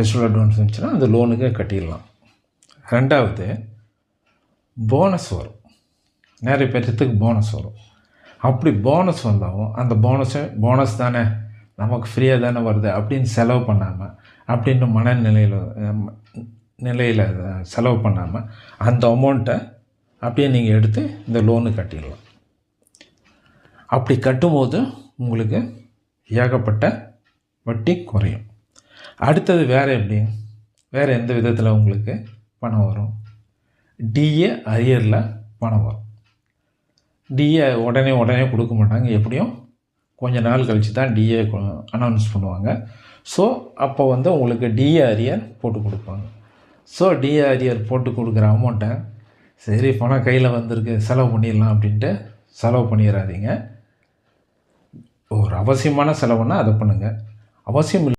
Festival advance இருந்துச்சுன்னா அந்த லோனுக்கு கட்டிடலாம். ரெண்டாவது போனஸ் வரும். நிறைய பேர்த்துக்கு போனஸ் வரும். அப்படி போனஸ் வந்தாலும் அந்த போனஸை போனஸ் தானே நமக்கு ஃப்ரீயாக தானே வருது அப்படின்னு செலவு பண்ணாமல் அப்படின்னு மனநிலையில் நிலையில் செலவு பண்ணாமல் அந்த அமௌண்ட்டை அப்படியே நீங்கள் எடுத்து இந்த லோனு கட்டிடலாம். அப்படி கட்டும்போது உங்களுக்கு ஏகப்பட்ட வட்டி குறையும். அடுத்தது வேறு எப்படி? வேறு எந்த விதத்தில் உங்களுக்கு பணம் வரும்? டிஏ அரியரில் பணம் வரும். டிஏ உடனே உடனே கொடுக்க மாட்டாங்க. எப்படியும் கொஞ்ச நாள் கழித்து தான் டிஏ அனௌன்ஸ் பண்ணுவாங்க. ஸோ அப்போ வந்து உங்களுக்கு டிஏ அரியர் போட்டு கொடுப்பாங்க. ஸோ டிஏ அரியர் போட்டு கொடுக்குற அமௌண்ட்டை சரி பணம் கையில் வந்திருக்கு செலவு பண்ணிடலாம் அப்படின்ட்டு செலவு பண்ணிடாதீங்க ஒரு அவசியமான செலவுன்னா அதை பண்ணுங்கள் அவசியம் இல்லை